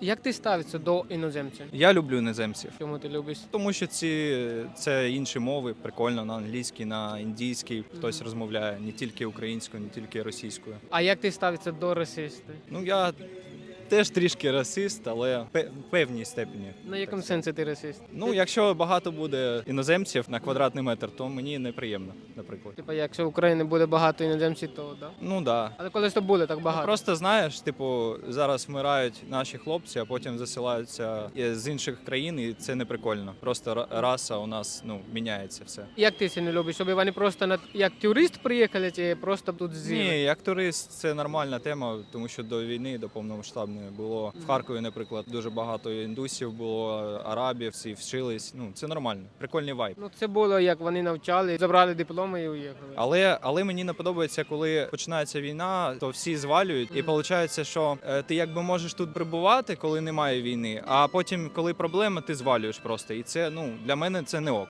Як ти ставишся до іноземців? Я люблю іноземців. Чому ти любиш? Тому що ці це інші мови, прикольно на англійській, на індійській хтось розмовляє не тільки українською, не тільки російською. А як ти ставишся до расистів? Ну я теж трішки расист, але в певній степені. На якому сенсі ти расист? Ну, якщо багато буде іноземців на квадратний метр, то мені неприємно, наприклад. Типа, якщо в Україні буде багато іноземців, то да. Ну да. Але колись то буде так багато. Просто знаєш, типу, зараз вмирають наші хлопці, а потім засилаються з інших країн, і це не прикольно. Просто раса у нас ну міняється все. Як ти це не любиш? Щоб вони просто на як турист приїхали, чи просто тут з'їли? Ні, як турист, це нормальна тема, тому що до війни, до повномасштабної було в Харкові, наприклад, дуже багато індусів було, арабів, всі вчились. Ну це нормально, прикольний вайб. Ну це було як вони навчали, забрали дипломи і уїхали. Але але мені не подобається, коли починається війна, то всі звалюють, і виходить, що е, ти якби можеш тут прибувати, коли немає війни, а потім, коли проблема, ти звалюєш просто. І це ну для мене це не ок.